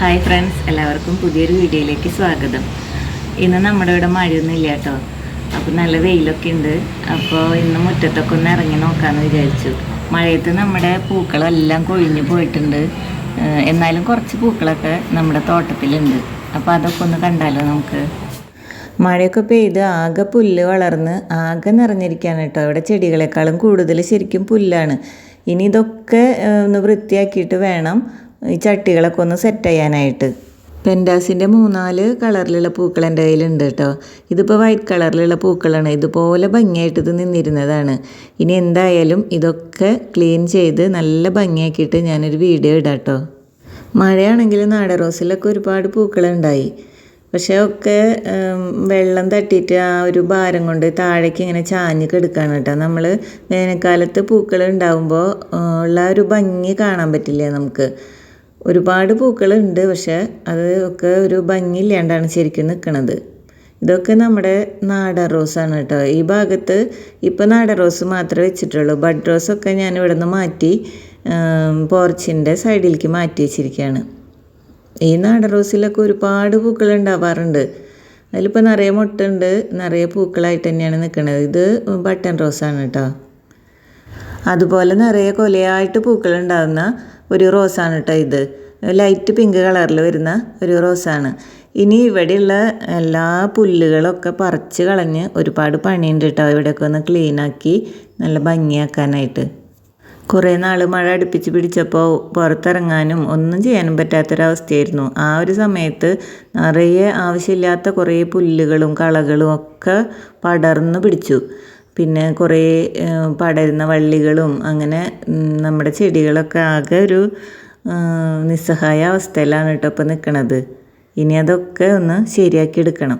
Hi friends എല്ലാവർക്കും പുതിയൊരു വീഡിയോയിലേക്ക് സ്വാഗതം. ഇന്ന് നമ്മുടെ ഇവിടെ മഴയൊന്നും ഇല്ല കേട്ടോ. അപ്പോൾ നല്ല വെയിലൊക്കെ ഉണ്ട്. അപ്പോൾ ഇന്ന് മുറ്റത്തൊക്കെ ഒന്ന് ഇറങ്ങി നോക്കാമെന്ന് വിചാരിച്ചു. മഴയത്ത് നമ്മുടെ പൂക്കളെല്ലാം കൊഴിഞ്ഞു പോയിട്ടുണ്ട്. എന്നാലും കുറച്ച് പൂക്കളൊക്കെ നമ്മുടെ തോട്ടത്തിലുണ്ട്. അപ്പോൾ അതൊക്കെ ഒന്ന് കണ്ടാലോ നമുക്ക്? മഴയൊക്കെ പെയ്ത് ആകെ പുല്ല് വളർന്ന് ആകെ നിറഞ്ഞിരിക്കുകയാണ് കേട്ടോ. ഇവിടെ ചെടികളെക്കാളും കൂടുതൽ ശരിക്കും പുല്ലാണ്. ഇനി ഇതൊക്കെ ഒന്ന് വൃത്തിയാക്കിയിട്ട് വേണം ഈ ചട്ടികളൊക്കെ ഒന്ന് സെറ്റ് ചെയ്യാനായിട്ട്. പെൻഡാസിന്റെ മൂന്നാൽ കളറിലുള്ള പൂക്കൾ എന്റെ കയ്യിലുണ്ട് കേട്ടോ. ഇതിപ്പോൾ വൈറ്റ് കളറിലുള്ള പൂക്കളാണ്. ഇതുപോലെ ഭംഗിയായിട്ട് ഇത് നിന്നിരുന്നതാണ്. ഇനി എന്തായാലും ഇതൊക്കെ ക്ലീൻ ചെയ്ത് നല്ല ഭംഗിയാക്കിയിട്ട് ഞാനൊരു വീഡിയോ ഇടാം കേട്ടോ. മഴയാണെങ്കിൽ നാടൻ റോസിലൊക്കെ ഒരുപാട് പൂക്കളുണ്ടായി. പക്ഷേ ഒക്കെ വെള്ളം തട്ടിയിട്ട് ആ ഒരു ഭാരം കൊണ്ട് താഴേക്ക് ഇങ്ങനെ ചാഞ്ഞ് കിടക്കുകയാണ് കേട്ടോ. നമ്മൾ വേനൽക്കാലത്ത് പൂക്കൾ ഉണ്ടാകുമ്പോൾ ഉള്ള ഒരു ഭംഗി കാണാൻ പറ്റില്ല നമുക്ക്. ഒരുപാട് പൂക്കളുണ്ട് പക്ഷേ അത് ഒക്കെ ഒരു ഭംഗിയില്ലാണ്ടാണ് ശരിക്കും നിൽക്കുന്നത് ഇതൊക്കെ നമ്മുടെ നാടൻ റോസാണ് കേട്ടോ. ഈ ഭാഗത്ത് ഇപ്പോൾ നാടൻ റോസ് മാത്രമേ വെച്ചിട്ടുള്ളൂ. ബഡ് റോസൊക്കെ ഞാൻ ഇവിടെ നിന്ന് മാറ്റി പോർച്ചിന്റെ സൈഡിലേക്ക് മാറ്റി വെച്ചിരിക്കുകയാണ് ഈ നാടൻ റോസിലൊക്കെ ഒരുപാട് പൂക്കൾ ഉണ്ടാവാറുണ്ട്. അതിലിപ്പോൾ നിറയെ മുട്ടുണ്ട് നിറയെ പൂക്കളായിട്ട് തന്നെയാണ് നിൽക്കുന്നത് ഇത് ബട്ടൺ റോസാണ് കേട്ടോ. അതുപോലെ നിറയെ കൊലയായിട്ട് പൂക്കൾ ഉണ്ടാകുന്ന ഒരു റോസാണ് കേട്ടോ ഇത്. ലൈറ്റ് പിങ്ക് കളറിൽ വരുന്ന ഒരു റോസാണ്. ഇനി ഇവിടെയുള്ള എല്ലാ പുല്ലുകളൊക്കെ പറിച്ച് കളഞ്ഞ് ഒരുപാട് പണിയുണ്ട് കേട്ടോ ഇവിടെയൊക്കെ ഒന്ന് ക്ലീനാക്കി നല്ല ഭംഗിയാക്കാനായിട്ട്. കുറേ നാൾ മഴ അടുപ്പിച്ച് പിടിച്ചപ്പോൾ പുറത്തിറങ്ങാനും ഒന്നും ചെയ്യാനും പറ്റാത്തൊരവസ്ഥയായിരുന്നു. ആ ഒരു സമയത്ത് നിറയെ ആവശ്യമില്ലാത്ത കുറേ പുല്ലുകളും കളകളും ഒക്കെ പടർന്നു പിടിച്ചു. പിന്നെ കുറേ പടരുന്ന വള്ളികളും അങ്ങനെ നമ്മുടെ ചെടികളൊക്കെ ആകെ ഒരു നിസ്സഹായ അവസ്ഥയിലാണ് കേട്ടോ ഇപ്പോൾ നിൽക്കണത് ഇനി അതൊക്കെ ഒന്ന് ശരിയാക്കി എടുക്കണം.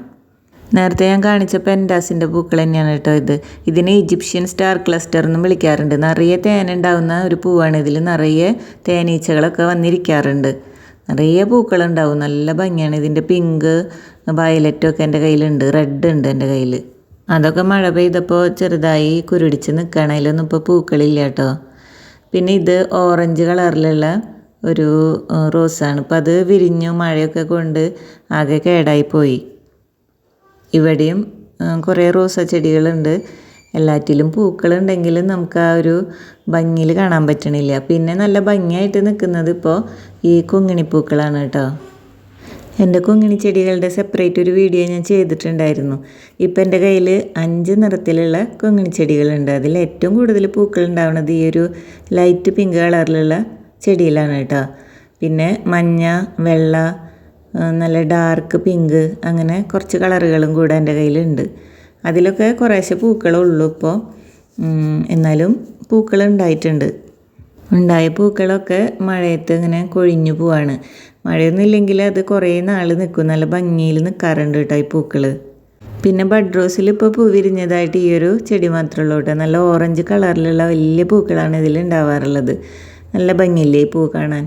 നേരത്തെ ഞാൻ കാണിച്ച പെൻഡാസിന്റെ പൂക്കൾ തന്നെയാണ് കേട്ടോ ഇത്. ഇതിനെ ഈജിപ്ഷ്യൻ സ്റ്റാർ ക്ലസ്റ്റർ എന്നും വിളിക്കാറുണ്ട്. നിറയെ തേനുണ്ടാവുന്ന ഒരു പൂവാണ്. ഇതിൽ നിറയെ തേനീച്ചകളൊക്കെ വന്നിരിക്കാറുണ്ട്. നിറയെ പൂക്കളുണ്ടാവും നല്ല ഭംഗിയാണ്. ഇതിന്റെ പിങ്ക് വയലറ്റും ഒക്കെ എന്റെ കയ്യിലുണ്ട്. റെഡ് ഉണ്ട് എന്റെ കയ്യിൽ. അതൊക്കെ മഴ പെയ്തപ്പോൾ ചെറുതായി കുരുടിച്ച് നിൽക്കുകയാണ് അതിലൊന്നും ഇപ്പോൾ പൂക്കളില്ല കേട്ടോ. പിന്നെ ഇത് ഓറഞ്ച് കളറിലുള്ള ഒരു റോസാണ്. ഇപ്പം അത് വിരിഞ്ഞു മഴയൊക്കെ കൊണ്ട് ആകെ കേടായി പോയി. ഇവിടെയും കുറേ റോസാ ചെടികളുണ്ട്. എല്ലാറ്റിലും പൂക്കളുണ്ടെങ്കിലും നമുക്ക് ആ ഒരു ഭംഗിയിൽ കാണാൻ പറ്റണില്ല. പിന്നെ നല്ല ഭംഗിയായിട്ട് നിൽക്കുന്നത് ഇപ്പോൾ ഈ കുങ്ങിണിപ്പൂക്കളാണ് കേട്ടോ. എന്റെ കുങ്ങിണി ചെടികളുടെ സെപ്പറേറ്റ് ഒരു വീഡിയോ ഞാൻ ചെയ്തിട്ടുണ്ടായിരുന്നു. ഇപ്പം എന്റെ കയ്യിൽ അഞ്ച് നിറത്തിലുള്ള കുങ്ങിണി ചെടികളുണ്ട്. അതിൽ ഏറ്റവും കൂടുതൽ പൂക്കൾ ഉണ്ടാവുന്നത് ഈ ഒരു ലൈറ്റ് പിങ്ക് കളറിലുള്ള ചെടിയിലാണ് കേട്ടോ. പിന്നെ മഞ്ഞ വെള്ള നല്ല ഡാർക്ക് പിങ്ക് അങ്ങനെ കുറച്ച് കളറുകളും കൂടെ എന്റെ കയ്യിലുണ്ട്. അതിലൊക്കെ കുറേശ്ശെ പൂക്കളുള്ളൂ ഇപ്പോൾ എന്നാലും പൂക്കൾ ഉണ്ടായിട്ടുണ്ട്. ഉണ്ടായ പൂക്കളൊക്കെ മഴയത്ത് ഇങ്ങനെ കൊഴിഞ്ഞു പോവാണ്. മഴയൊന്നും ഇല്ലെങ്കിൽ അത് കുറേ നാൾ നിൽക്കും. നല്ല ഭംഗിയിൽ നിൽക്കാറുണ്ട് കേട്ടോ ഈ പൂക്കൾ പിന്നെ ബഡ് റോസിൽ ഇപ്പോൾ പൂ വിരിഞ്ഞതായിട്ട് ഈ ഒരു ചെടി മാത്രമേ കേട്ടോ. നല്ല ഓറഞ്ച് കളറിലുള്ള വലിയ പൂക്കളാണ് ഇതിൽ ഉണ്ടാവാറുള്ളത്. നല്ല ഭംഗിയില്ലേ ഈ പൂ കാണാൻ?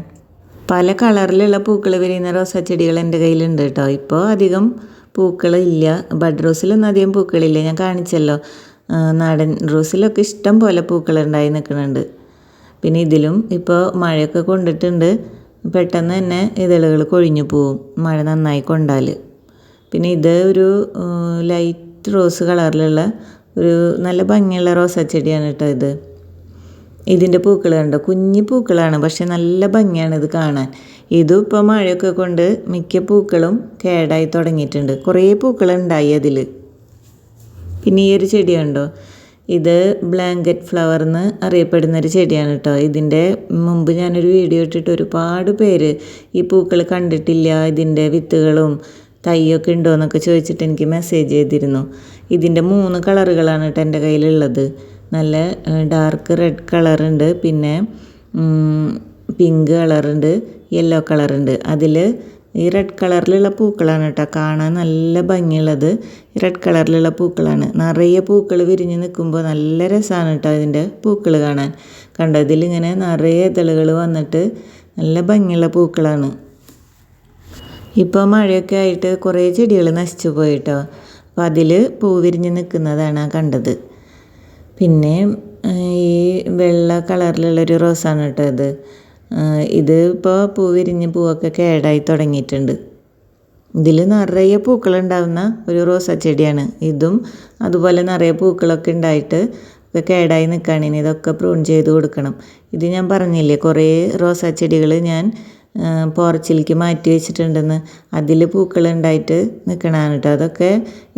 പല കളറിലുള്ള പൂക്കൾ വിരിയുന്ന റോസാച്ചെടികൾ എന്റെ കയ്യിലുണ്ട് കേട്ടോ. ഇപ്പോൾ അധികം പൂക്കളില്ല ബഡ് റോസിലൊന്നും അധികം പൂക്കളില്ല ഞാൻ കാണിച്ചല്ലോ. നാടൻ റോസിലൊക്കെ ഇഷ്ടം പോലെ പൂക്കളുണ്ടായി നിൽക്കുന്നുണ്ട്. പിന്നെ ഇതിലും ഇപ്പോൾ മഴയൊക്കെ കൊണ്ടിട്ടുണ്ട്. പെട്ടെന്ന് തന്നെ ഇതളുകൾ കൊഴിഞ്ഞു പോവും. മഴ നന്നായി കൊണ്ടാൽ പിന്നെ ഇത് ഒരു ലൈറ്റ് റോസ് കളറിലുള്ള ഒരു നല്ല ഭംഗിയുള്ള റോസാ ചെടിയാണ് കേട്ടോ ഇത്. ഇതിന്റെ പൂക്കൾ കണ്ടോ? കുഞ്ഞു പൂക്കളാണ് പക്ഷെ നല്ല ഭംഗിയാണ് ഇത് കാണാൻ. ഇതും ഇപ്പോൾ മഴയൊക്കെ കൊണ്ട് മിക്ക പൂക്കളും കേടായി തുടങ്ങിയിട്ടുണ്ട്. കുറേ പൂക്കളുണ്ടായി അതിൽ പിന്നെ ഈ ഒരു ചെടി കണ്ടോ? ഇത് ബ്ലാങ്കറ്റ് ഫ്ലവർ എന്ന് അറിയപ്പെടുന്ന ഒരു ചെടിയാണ് കേട്ടോ ഇതിന്റെ മുമ്പ് ഞാനൊരു വീഡിയോ ഇട്ടിട്ട് ഒരുപാട് പേര് ഈ പൂക്കൾ കണ്ടിട്ടില്ല ഇതിന്റെ വിത്തുകളും തൈയൊക്കെ ഉണ്ടോ എന്നൊക്കെ ചോദിച്ചിട്ട് എനിക്ക് മെസ്സേജ് ചെയ്തിരുന്നു. ഇതിന്റെ മൂന്ന് കളറുകളാണ് കേട്ടോ എന്റെ കയ്യിലുള്ളത്. നല്ല ഡാർക്ക് റെഡ് കളറുണ്ട് പിന്നെ പിങ്ക് കളറുണ്ട് യെല്ലോ കളറുണ്ട് അതിൽ ഈ റെഡ് കളറിലുള്ള പൂക്കളാണ് കേട്ടോ. കാണാൻ നല്ല ഭംഗിയുള്ളത് റെഡ് കളറിലുള്ള പൂക്കളാണ്. നിറയെ പൂക്കൾ വിരിഞ്ഞ് നിൽക്കുമ്പോൾ നല്ല രസമാണ് കേട്ടോ ഇതിന്റെ പൂക്കൾ കാണാൻ. കണ്ടോ ഇതിലിങ്ങനെ നിറയെ ഇതളുകൾ വന്നിട്ട് നല്ല ഭംഗിയുള്ള പൂക്കളാണ്. ഇപ്പോൾ മഴയൊക്കെ ആയിട്ട് കുറേ ചെടികൾ നശിച്ചു പോയിട്ടോ അപ്പോൾ അതിൽ പൂ വിരിഞ്ഞ് നിൽക്കുന്നതാണ് ആ കണ്ടത്. പിന്നെ ഈ വെള്ള കളറിലുള്ളൊരു റോസാണ് കേട്ടോ ഇത്. ഇത് ഇപ്പോൾ പൂ വിരിഞ്ഞ് പൂവൊക്കെ കേടായി തുടങ്ങിയിട്ടുണ്ട്. ഇതിൽ നിറയെ പൂക്കളുണ്ടാവുന്ന ഒരു റോസാ ചെടിയാണ് ഇതും അതുപോലെ നിറയെ പൂക്കളൊക്കെ ഉണ്ടായിട്ട് ഒക്കെ കേടായി നിൽക്കുകയാണ് ഇനി ഇതൊക്കെ പ്രൂൺ ചെയ്ത് കൊടുക്കണം. ഇത് ഞാൻ പറഞ്ഞില്ലേ കുറേ റോസാ ചെടികൾ ഞാൻ പോർച്ചിലേക്ക് മാറ്റി വെച്ചിട്ടുണ്ടെന്ന്. അതിൽ പൂക്കൾ ഉണ്ടായിട്ട് നിൽക്കണതാണ് കേട്ടോ അതൊക്കെ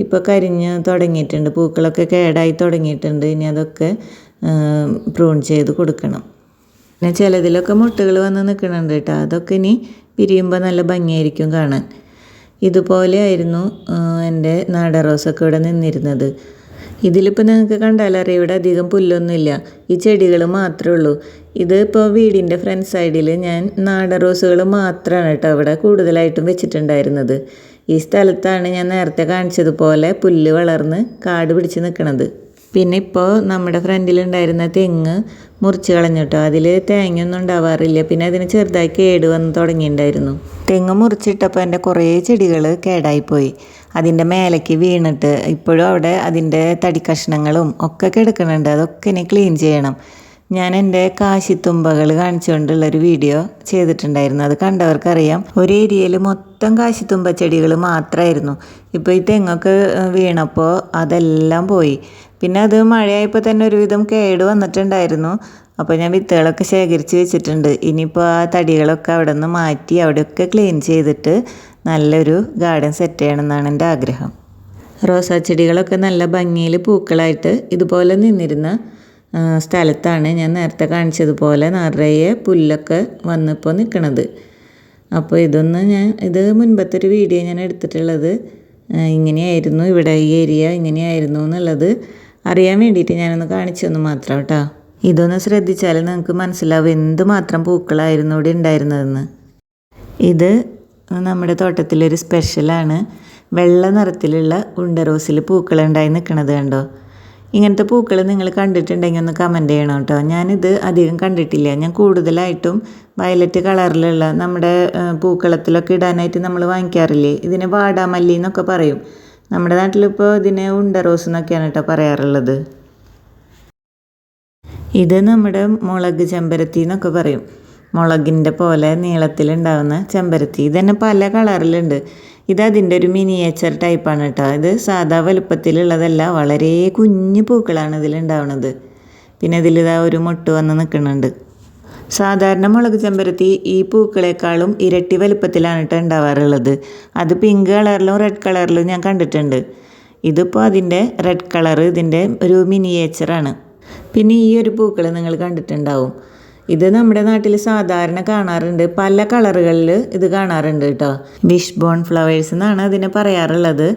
ഇപ്പോൾ കരിഞ്ഞ് തുടങ്ങിയിട്ടുണ്ട്. പൂക്കളൊക്കെ കേടായി തുടങ്ങിയിട്ടുണ്ട്. ഇനി അതൊക്കെ പ്രൂൺ ചെയ്ത് കൊടുക്കണം. പിന്നെ ചിലതിലൊക്കെ മുട്ടുകൾ വന്ന് നിൽക്കുന്നുണ്ട് കേട്ടോ. അതൊക്കെ ഇനി പിരിയുമ്പോൾ നല്ല ഭംഗിയായിരിക്കും കാണാൻ. ഇതുപോലെയായിരുന്നു എന്റെ നാടൻ റോസൊക്കെ ഇവിടെ നിന്നിരുന്നത്. ഇതിലിപ്പോൾ നിങ്ങൾക്ക് കണ്ടാലറിയാം ഇവിടെ അധികം പുല്ലൊന്നുമില്ല. ഈ ചെടികൾ മാത്രമേ ഉള്ളൂ. ഇത് ഇപ്പോൾ വീടിന്റെ ഫ്രണ്ട് സൈഡിൽ ഞാൻ നാടൻ റോസുകൾ മാത്രമാണ് കേട്ടോ അവിടെ കൂടുതലായിട്ടും വെച്ചിട്ടുണ്ടായിരുന്നത്. ഈ സ്ഥലത്താണ് ഞാൻ നേരത്തെ കാണിച്ചതുപോലെ പുല്ല് വളർന്ന് കാട് പിടിച്ച് നിൽക്കണത്. പിന്നെ ഇപ്പോൾ നമ്മുടെ ഫ്രണ്ടിലുണ്ടായിരുന്ന തെങ്ങ് മുറിച്ച് കളഞ്ഞു കേട്ടോ അതിൽ തേങ്ങയൊന്നും ഉണ്ടാവാറില്ല. പിന്നെ അതിന് ചെറുതായി കേട് വന്ന് തുടങ്ങിയിട്ടുണ്ടായിരുന്നു. തെങ്ങ് മുറിച്ചിട്ടപ്പോൾ എന്റെ കുറേ ചെടികൾ കേടായിപ്പോയി. അതിന്റെ മേലേക്ക് വീണിട്ട് ഇപ്പോഴും അവിടെ അതിന്റെ തടി കഷ്ണങ്ങളും ഒക്കെ കിടക്കുന്നുണ്ട്. അതൊക്കെ ഇനി ക്ലീൻ ചെയ്യണം. ഞാൻ എന്റെ കാശിത്തുമ്പകൾ കാണിച്ചുകൊണ്ടുള്ളൊരു വീഡിയോ ചെയ്തിട്ടുണ്ടായിരുന്നു. അത് കണ്ടവർക്കറിയാം. ഒരു ഏരിയയിൽ മൊത്തം കാശിത്തുമ്പ ചെടികൾ മാത്രമായിരുന്നു ഇപ്പോൾ ഈ തെങ്ങൊക്കെ വീണപ്പോൾ അതെല്ലാം പോയി. പിന്നെ അത് മഴയായപ്പോൾ തന്നെ ഒരുവിധം കേട് വന്നിട്ടുണ്ടായിരുന്നു. അപ്പോൾ ഞാൻ വിത്തുകളൊക്കെ ശേഖരിച്ച് വെച്ചിട്ടുണ്ട്. ഇനിയിപ്പോൾ ആ തടികളൊക്കെ അവിടെ നിന്ന് മാറ്റി അവിടെയൊക്കെ ക്ലീൻ ചെയ്തിട്ട് നല്ലൊരു ഗാർഡൻ സെറ്റ് ചെയ്യണമെന്നാണ് എന്റെ ആഗ്രഹം. റോസാ ചെടികളൊക്കെ നല്ല ഭംഗിയിൽ പൂക്കളായിട്ട് ഇതുപോലെ നിന്നിരുന്ന സ്ഥലത്താണ് ഞാൻ നേരത്തെ കാണിച്ചതുപോലെ നിറയെ പുല്ലൊക്കെ വന്നിപ്പോൾ നിൽക്കണത് അപ്പോൾ ഇതൊന്ന് ഞാൻ ഇത് മുൻപത്തെ ഒരു വീഡിയോ ഞാൻ എടുത്തിട്ടുള്ളത് ഇങ്ങനെയായിരുന്നു. ഇവിടെ ഈ ഏരിയ ഇങ്ങനെയായിരുന്നു എന്നുള്ളത് അറിയാൻ വേണ്ടിയിട്ട് ഞാനൊന്ന് കാണിച്ചൊന്ന് മാത്രം കേട്ടോ. ഇതൊന്ന് ശ്രദ്ധിച്ചാൽ നിങ്ങൾക്ക് മനസ്സിലാവും എന്തുമാത്രം പൂക്കളായിരുന്നു ഇവിടെ ഉണ്ടായിരുന്നതെന്ന്. ഇത് നമ്മുടെ തോട്ടത്തിലൊരു സ്പെഷ്യലാണ്. വെള്ള നിറത്തിലുള്ള ഉണ്ട റോസിൽ പൂക്കളുണ്ടായി നിൽക്കണത് കണ്ടോ? ഇങ്ങനത്തെ പൂക്കൾ നിങ്ങൾ കണ്ടിട്ടുണ്ടെങ്കിൽ ഒന്ന് കമന്റ് ചെയ്യണം കേട്ടോ. ഞാനിത് അധികം കണ്ടിട്ടില്ല. ഞാൻ കൂടുതലായിട്ടും വയലറ്റ് കളറിലുള്ള നമ്മുടെ പൂക്കളത്തിലൊക്കെ ഇടാനായിട്ട് നമ്മൾ വാങ്ങിക്കാറില്ലേ? ഇതിന് വാടാമല്ലി എന്നൊക്കെ പറയും. നമ്മുടെ നാട്ടിലിപ്പോൾ ഇതിനെ ഉണ്ട റോസ് എന്നൊക്കെയാണ് കേട്ടോ പറയാറുള്ളത്. ഇത് നമ്മുടെ മുളക് ചെമ്പരത്തി എന്നൊക്കെ പറയും. മുളകിന്റെ പോലെ നീളത്തിലുണ്ടാകുന്ന ചെമ്പരത്തി. ഇതന്നെ പല കളറിലുണ്ട്. ഇത് അതിന്റെ ഒരു മിനിയേച്ചർ ടൈപ്പാണ് കേട്ടോ ഇത് സാധാ വലുപ്പത്തിലുള്ളതല്ല വളരെ കുഞ്ഞു പൂക്കളാണ് ഇതിലുണ്ടാവുന്നത് പിന്നെ ഇതിലിതാ ഒരു മുട്ട് വന്ന് നിൽക്കുന്നുണ്ട് സാധാരണ മുളക് ചെമ്പരത്തി ഈ പൂക്കളെക്കാളും ഇരട്ടി വലുപ്പത്തിലാണ് കേട്ടോ ഉണ്ടാവാറുള്ളത്. അത് പിങ്ക് കളറിലും റെഡ് കളറിലും ഞാൻ കണ്ടിട്ടുണ്ട്. ഇതിപ്പോൾ അതിന്റെ റെഡ് കളർ ഇതിന്റെ ഒരു മിനിയേച്ചറാണ് പിന്നെ ഈ ഒരു പൂക്കൾ നിങ്ങൾ കണ്ടിട്ടുണ്ടാവും. ഇത് നമ്മുടെ നാട്ടിൽ സാധാരണ കാണാറുണ്ട്. പല കളറുകളിൽ ഇത് കാണാറുണ്ട് കേട്ടോ വിഷ് ബോൺ ഫ്ലവേഴ്സ് എന്നാണ് അതിനെ പറയാറുള്ളത്.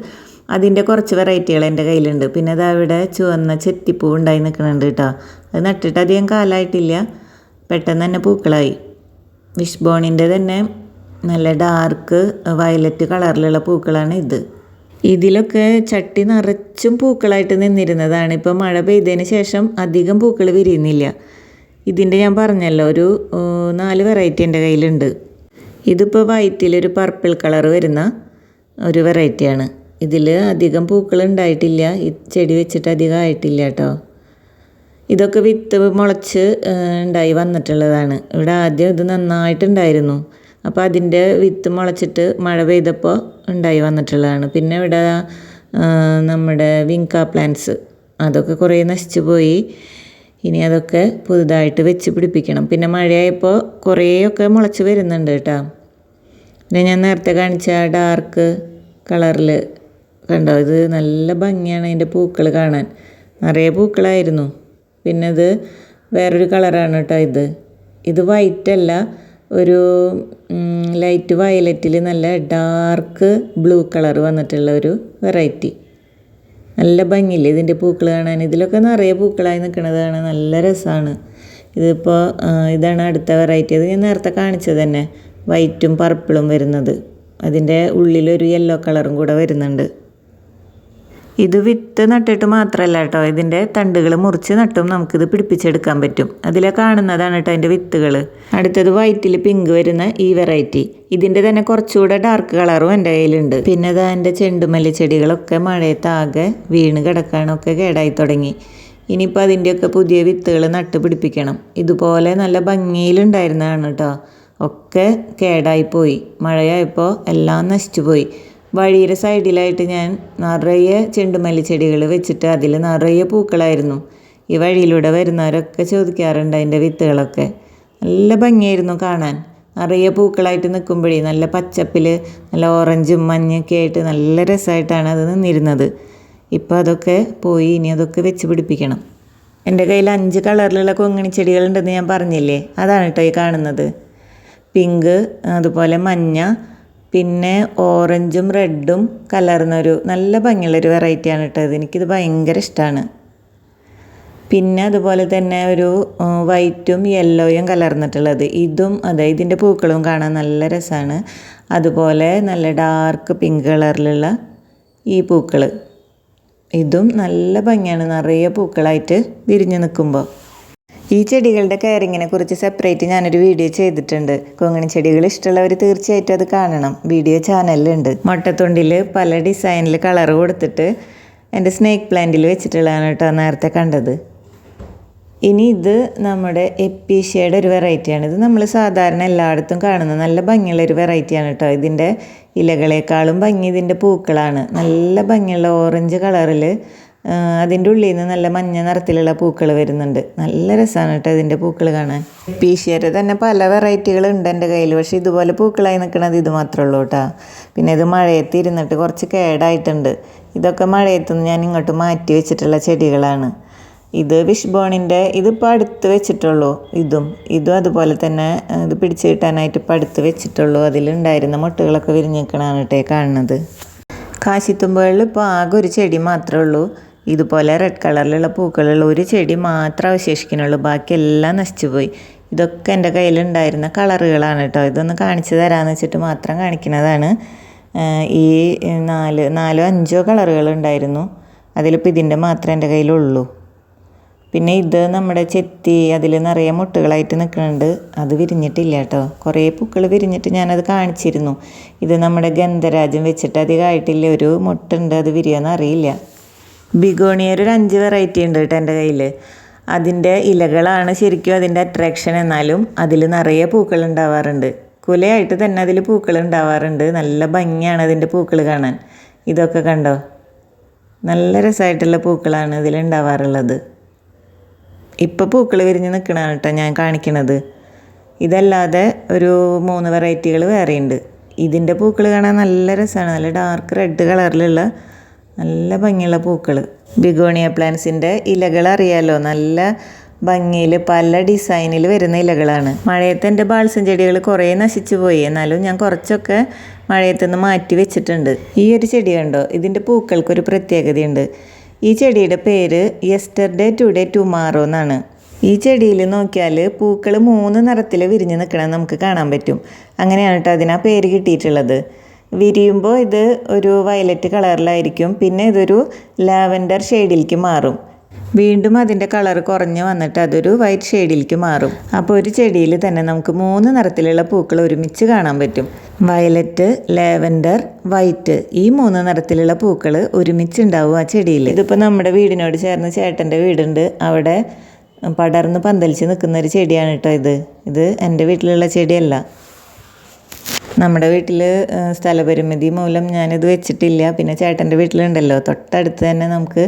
അതിന്റെ കുറച്ച് വെറൈറ്റികൾ എന്റെ കയ്യിലുണ്ട്. പിന്നെ അത് അവിടെ ചുവന്ന ചെത്തിപ്പൂ ഉണ്ടായി നിൽക്കുന്നുണ്ട് കേട്ടോ അത് നട്ടിട്ട് അധികം കാലമായിട്ടില്ല പെട്ടെന്ന് തന്നെ പൂക്കളായി. വിഷ് ബോണിന്റെ തന്നെ നല്ല ഡാർക്ക് വയലറ്റ് കളറിലുള്ള പൂക്കളാണ് ഇത്. ഇതിലൊക്കെ ചട്ടി നിറച്ചും പൂക്കളായിട്ട് നിന്നിരുന്നതാണ്. ഇപ്പോൾ മഴ പെയ്തതിന് ശേഷം അധികം പൂക്കൾ വിരിയുന്നില്ല. ഇതിന്റെ ഞാൻ പറഞ്ഞല്ലോ ഒരു നാല് വെറൈറ്റി എന്റെ കയ്യിലുണ്ട്. ഇതിപ്പോൾ വൈറ്റിൽ ഒരു പർപ്പിൾ കളർ വരുന്ന ഒരു വെറൈറ്റിയാണ് ഇതിൽ അധികം പൂക്കൾ ഉണ്ടായിട്ടില്ല. ഈ ചെടി വെച്ചിട്ട് അധികം ആയിട്ടില്ല കേട്ടോ. ഇതൊക്കെ വിത്ത് മുളച്ച് ഉണ്ടായി വന്നിട്ടുള്ളതാണ്. ഇവിടെ ആദ്യം ഇത് നന്നായിട്ടുണ്ടായിരുന്നു. അപ്പോൾ അതിന്റെ വിത്ത് മുളച്ചിട്ട് മഴ പെയ്തപ്പോൾ ഉണ്ടായി വന്നിട്ടുള്ളതാണ്. പിന്നെ ഇവിടെ നമ്മുടെ വിങ്ക പ്ലാന്റ്സ് അതൊക്കെ കുറേ നശിച്ചു പോയി. ഇനി അതൊക്കെ പുതുതായിട്ട് വെച്ച് പിടിപ്പിക്കണം. പിന്നെ മഴയായപ്പോൾ കുറേയൊക്കെ മുളച്ച് വരുന്നുണ്ട് കേട്ടോ. പിന്നെ ഞാൻ നേരത്തെ കാണിച്ച ഡാർക്ക് കളറിൽ കണ്ടോ? ഇത് നല്ല ഭംഗിയാണ് അതിന്റെ പൂക്കൾ കാണാൻ. നിറയെ പൂക്കളായിരുന്നു. പിന്നെ ഇത് വേറൊരു കളറാണ് കേട്ടോ ഇത്. ഇത് വൈറ്റ് അല്ല ഒരു ലൈറ്റ് വയലറ്റിൽ നല്ല ഡാർക്ക് ബ്ലൂ കളർ വന്നിട്ടുള്ള ഒരു വെറൈറ്റി നല്ല ഭംഗിയില്ലേ ഇതിന്റെ പൂക്കൾ കാണാൻ? ഇതിലൊക്കെ നിറയെ പൂക്കളായി നിൽക്കുന്നത് കാണാൻ നല്ല രസമാണ് ഇതിപ്പോൾ ഇതാണ് അടുത്ത വെറൈറ്റി അത് ഞാൻ നേരത്തെ കാണിച്ചത് തന്നെ. വൈറ്റും പർപ്പിളും വരുന്നത്. അതിന്റെ ഉള്ളിലൊരു യെല്ലോ കളറും കൂടെ വരുന്നുണ്ട്. ഇത് വിത്ത് നട്ടിട്ട് മാത്രമല്ല കേട്ടോ. ഇതിന്റെ തണ്ടുകൾ മുറിച്ച് നട്ടും നമുക്കിത് പിടിപ്പിച്ചെടുക്കാൻ പറ്റും. അതിലെ കാണുന്നതാണ് കേട്ടോ അതിന്റെ വിത്തുകൾ അടുത്തത് വൈറ്റിൽ പിങ്ക് വരുന്ന ഈ വെറൈറ്റി ഇതിന്റെ തന്നെ കുറച്ചുകൂടെ ഡാർക്ക് കളറും എന്റെ കയ്യിലുണ്ട്. പിന്നെ ഇതാ എന്റെ ചെണ്ടുമല്ലി ചെടികളൊക്കെ മഴയത്താകെ വീണ് കിടക്കാനൊക്കെ കേടായി തുടങ്ങി. ഇനിയിപ്പോൾ അതിന്റെയൊക്കെ പുതിയ വിത്തുകൾ നട്ട് പിടിപ്പിക്കണം. ഇതുപോലെ നല്ല ഭംഗിയിലുണ്ടായിരുന്നതാണ് കേട്ടോ. ഒക്കെ കേടായിപ്പോയി മഴയായപ്പോൾ എല്ലാം നശിച്ചു പോയി. വഴിയുടെ സൈഡിലായിട്ട് ഞാൻ നിറയെ ചെണ്ടുമല്ലി ചെടികൾ വെച്ചിട്ട് അതിൽ നിറയെ പൂക്കളായിരുന്നു. ഈ വഴിയിലൂടെ വരുന്നവരൊക്കെ ചോദിക്കാറുണ്ട് അതിന്റെ വിത്തുകളൊക്കെ. നല്ല ഭംഗിയായിരുന്നു കാണാൻ. നിറയെ പൂക്കളായിട്ട് നിൽക്കുമ്പോഴേ നല്ല പച്ചപ്പിൽ നല്ല ഓറഞ്ചും മഞ്ഞൊക്കെ ആയിട്ട് നല്ല രസമായിട്ടാണ് അത് നിന്നിരുന്നത്. ഇപ്പോൾ അതൊക്കെ പോയി ഇനി അതൊക്കെ വെച്ച് പിടിപ്പിക്കണം. എന്റെ കയ്യിൽ അഞ്ച് കളറിലുള്ള കൊങ്ങിണി ചെടികളുണ്ടെന്ന് ഞാൻ പറഞ്ഞില്ലേ? അതാണ് കേട്ടോ ഈ കാണുന്നത്. പിങ്ക് അതുപോലെ മഞ്ഞ പിന്നെ ഓറഞ്ചും റെഡും കലർന്നൊരു നല്ല ഭംഗിയുള്ളൊരു വെറൈറ്റിയാണ് കേട്ടോ ഇത്. എനിക്കിത് ഭയങ്കര ഇഷ്ടമാണ് പിന്നെ അതുപോലെ തന്നെ ഒരു വൈറ്റും യെല്ലോയും കലർന്നിട്ടുള്ളത്. ഇതും അതെ ഇതിന്റെ പൂക്കളും കാണാൻ നല്ല രസമാണ് അതുപോലെ നല്ല ഡാർക്ക് പിങ്ക് കളറിലുള്ള ഈ പൂക്കൾ ഇതും നല്ല ഭംഗിയാണ്. നിറയെ പൂക്കളായിട്ട് വിരിഞ്ഞു നിൽക്കുമ്പോൾ ഈ ചെടികളുടെ കെയറിങ്ങിനെ കുറിച്ച് സെപ്പറേറ്റ് ഞാനൊരു വീഡിയോ ചെയ്തിട്ടുണ്ട്. കൊങ്ങിണി ചെടികൾ ഇഷ്ടമുള്ളവർ തീർച്ചയായിട്ടും അത് കാണണം. വീഡിയോ ചാനലിലുണ്ട് മുട്ടത്തൊണ്ടിൽ പല ഡിസൈനിൽ കളർ കൊടുത്തിട്ട് എന്റെ സ്നേക്ക് പ്ലാന്റിൽ വെച്ചിട്ടുള്ളതാണ് കേട്ടോ നേരത്തെ കണ്ടത്. ഇനി ഇത് നമ്മുടെ എപ്പീഷ്യയുടെ ഒരു വെറൈറ്റിയാണ് ഇത് നമ്മൾ സാധാരണ എല്ലായിടത്തും കാണുന്ന നല്ല ഭംഗിയുള്ള ഒരു വെറൈറ്റിയാണ് കേട്ടോ. ഇതിന്റെ ഇലകളെക്കാളും ഭംഗി ഇതിന്റെ പൂക്കളാണ്. നല്ല ഭംഗിയുള്ള ഓറഞ്ച് കളറിൽ അതിന്റെ ഉള്ളിൽ നിന്ന് നല്ല മഞ്ഞ നിറത്തിലുള്ള പൂക്കൾ വരുന്നുണ്ട്. നല്ല രസമാണ് കേട്ടോ ഇതിന്റെ പൂക്കൾ കാണാൻ. പീഷ്യയുടെ തന്നെ പല വെറൈറ്റികൾ ഉണ്ട് എന്റെ കയ്യിൽ പക്ഷേ ഇതുപോലെ പൂക്കളായി നിൽക്കുന്നത് ഇത് മാത്രമേ ഉള്ളൂ കേട്ടോ. പിന്നെ ഇത് മഴയത്ത് ഇരുന്നിട്ട് കുറച്ച് കേടായിട്ടുണ്ട്. ഇതൊക്കെ മഴയത്തുനിന്ന് ഞാൻ ഇങ്ങോട്ട് മാറ്റി വെച്ചിട്ടുള്ള ചെടികളാണ്. ഇത് വിഷ് ബോണിന്റെ ഇതിപ്പോൾ അടുത്ത് വെച്ചിട്ടുള്ളൂ. ഇതും ഇതും അതുപോലെ തന്നെ ഇത് പിടിച്ചു കിട്ടാനായിട്ട് ഇപ്പോൾ അടുത്ത് വെച്ചിട്ടുള്ളൂ. അതിലുണ്ടായിരുന്ന മുട്ടുകളൊക്കെ വിരിഞ്ഞിക്കണാണ് കേട്ടോ കാണുന്നത്. കാശിത്തുമ്പോഴിൽ ഇപ്പോൾ ആകെ ഒരു ചെടി മാത്രമേ ഉള്ളൂ. ഇതുപോലെ റെഡ് കളറിലുള്ള പൂക്കളുള്ള ഒരു ചെടി മാത്രം അവശേഷിക്കുന്നുള്ളൂ. ബാക്കിയെല്ലാം നശിച്ചുപോയി. ഇതൊക്കെ എന്റെ കയ്യിലുണ്ടായിരുന്ന കളറുകളാണ് കേട്ടോ. ഇതൊന്ന് കാണിച്ചു തരാമെന്ന് വെച്ചിട്ട് മാത്രം കാണിക്കുന്നതാണ്. ഈ നാല് നാലോ അഞ്ചോ കളറുകളുണ്ടായിരുന്നു. അതിലിപ്പോൾ ഇതിന്റെ മാത്രമേ എന്റെ കയ്യിലുള്ളൂ. പിന്നെ ഇത് നമ്മുടെ ചെത്തി അതിൽ നിറയെ മുട്ടുകളായിട്ട് നിൽക്കുന്നുണ്ട്. അത് വിരിഞ്ഞിട്ടില്ല കേട്ടോ. കുറേ പൂക്കൾ വിരിഞ്ഞിട്ട് ഞാനത് കാണിച്ചിരുന്നു. ഇത് നമ്മുടെ ഗന്ധരാജം വെച്ചിട്ട് അധികമായിട്ടില്ല ഒരു മുട്ടുണ്ട് അത് വിരിയാന്ന് അറിയില്ല. ബിഗോണിയർ ഒരു അഞ്ച് വെറൈറ്റി ഉണ്ട് കേട്ടോ എന്റെ കയ്യിൽ അതിന്റെ ഇലകളാണ് ശരിക്കും അതിന്റെ അട്രാക്ഷൻ എന്നാലും അതിൽ നിറയെ പൂക്കൾ ഉണ്ടാവാറുണ്ട്. കുലയായിട്ട് തന്നെ അതിൽ പൂക്കൾ ഉണ്ടാവാറുണ്ട്. നല്ല ഭംഗിയാണ് അതിന്റെ പൂക്കൾ കാണാൻ. ഇതൊക്കെ കണ്ടോ? നല്ല രസമായിട്ടുള്ള പൂക്കളാണ് ഇതിൽ ഉണ്ടാവാറുള്ളത്. ഇപ്പോൾ പൂക്കൾ വിരിഞ്ഞ് നിൽക്കണതാണ് കേട്ടോ ഞാൻ കാണിക്കണത്. ഇതല്ലാതെ ഒരു മൂന്ന് വെറൈറ്റികൾ വേറെയുണ്ട്. ഇതിന്റെ പൂക്കൾ കാണാൻ നല്ല രസമാണ്. നല്ല ഡാർക്ക് റെഡ് കളറിലുള്ള നല്ല ഭംഗിയുള്ള പൂക്കൾ ബിഗോണിയ പ്ലാന്റ്സിന്റെ ഇലകൾ അറിയാലോ? നല്ല ഭംഗിയിൽ പല ഡിസൈനിൽ വരുന്ന ഇലകളാണ്. മഴയത്ത് എന്റെ ബാൾസം ചെടികൾ കുറേ നശിച്ചു പോയി. എന്നാലും ഞാൻ കുറച്ചൊക്കെ മഴയത്ത് നിന്ന് മാറ്റി വെച്ചിട്ടുണ്ട്. ഈ ഒരു ചെടി കണ്ടോ? ഇതിന്റെ പൂക്കൾക്കൊരു പ്രത്യേകതയുണ്ട്. ഈ ചെടിയുടെ പേര് യെസ്റ്റർഡേ ടുഡേ ടുമാറോ എന്നാണ്. ഈ ചെടിയിൽ നോക്കിയാൽ പൂക്കൾ മൂന്ന് നിറത്തിൽ വിരിഞ്ഞ് നിൽക്കണം നമുക്ക് കാണാൻ പറ്റും. അങ്ങനെയാണ് കേട്ടോ അതിന് പേര് കിട്ടിയിട്ടുള്ളത്. വിരിയുമ്പോൾ ഇത് ഒരു വയലറ്റ് കളറിലായിരിക്കും പിന്നെ ഇതൊരു ലാവൻഡർ ഷെയ്ഡിലേക്ക് മാറും. വീണ്ടും അതിന്റെ കളർ കുറഞ്ഞ് വന്നിട്ട് അതൊരു വൈറ്റ് ഷെയ്ഡിലേക്ക് മാറും. അപ്പോൾ ഒരു ചെടിയിൽ തന്നെ നമുക്ക് മൂന്ന് നിറത്തിലുള്ള പൂക്കൾ ഒരുമിച്ച് കാണാൻ പറ്റും. വയലറ്റ് ലാവൻഡർ വൈറ്റ് ഈ മൂന്ന് നിറത്തിലുള്ള പൂക്കൾ ഒരുമിച്ച് ഉണ്ടാവും ആ ചെടിയിൽ. ഇതിപ്പോൾ നമ്മുടെ വീടിനോട് ചേർന്ന് ചേട്ടന്റെ വീടുണ്ട്. അവിടെ പടർന്ന് പന്തലിച്ച് നിൽക്കുന്ന ഒരു ചെടിയാണ് കേട്ടോ ഇത്. ഇത് എന്റെ വീട്ടിലുള്ള ചെടിയല്ല. നമ്മുടെ വീട്ടിൽ സ്ഥലപരിമിതി മൂലം ഞാനിത് വെച്ചിട്ടില്ല. പിന്നെ ചേട്ടന്റെ വീട്ടിലുണ്ടല്ലോ. തൊട്ടടുത്ത് തന്നെ നമുക്ക്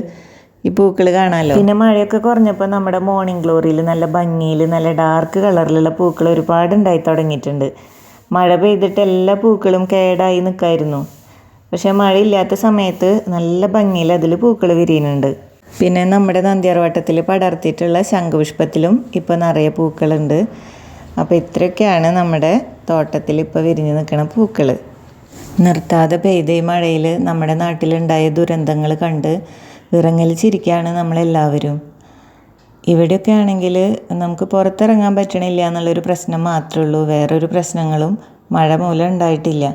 ഈ പൂക്കൾ കാണാമല്ലോ പിന്നെ മഴയൊക്കെ കുറഞ്ഞപ്പോൾ നമ്മുടെ മോർണിംഗ് ഗ്ലോറിയിൽ നല്ല ഭംഗിയിൽ നല്ല ഡാർക്ക് കളറിലുള്ള പൂക്കൾ ഒരുപാട് ഉണ്ടായി തുടങ്ങിയിട്ടുണ്ട്. മഴ പെയ്തിട്ട് എല്ലാ പൂക്കളും കേടായി നിൽക്കായിരുന്നു പക്ഷേ മഴയില്ലാത്ത സമയത്ത് നല്ല ഭംഗിയിൽ അതിൽ പൂക്കൾ വിരിയുന്നുണ്ട്. പിന്നെ നമ്മുടെ നന്ദിയാർവട്ടത്തിൽ പടർത്തിയിട്ടുള്ള ശംഖുപുഷ്പത്തിലും ഇപ്പോൾ നിറയെ പൂക്കളുണ്ട്. അപ്പോൾ ഇത്രയൊക്കെയാണ് നമ്മുടെ തോട്ടത്തിൽ ഇപ്പോൾ വിരിഞ്ഞു നിൽക്കുന്ന പൂക്കൾ നിർത്താതെ പെയ്ത ഈ മഴയിൽ നമ്മുടെ നാട്ടിലുണ്ടായ ദുരന്തങ്ങൾ കണ്ട് വിറങ്ങലിച്ചിരിക്കുകയാണ് നമ്മളെല്ലാവരും. ഇവിടെയൊക്കെ ആണെങ്കിൽ നമുക്ക് പുറത്തിറങ്ങാൻ പറ്റണില്ല എന്നുള്ളൊരു പ്രശ്നം മാത്രമേ ഉള്ളൂ. വേറൊരു പ്രശ്നങ്ങളും മഴ മൂലം ഉണ്ടായിട്ടില്ല.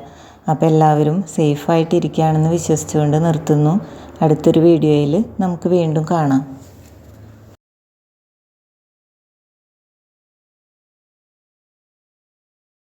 അപ്പോൾ എല്ലാവരും സേഫായിട്ടിരിക്കുകയാണെന്ന് വിശ്വസിച്ചുകൊണ്ട് നിർത്തുന്നു. അടുത്തൊരു വീഡിയോയിൽ നമുക്ക് വീണ്ടും കാണാം.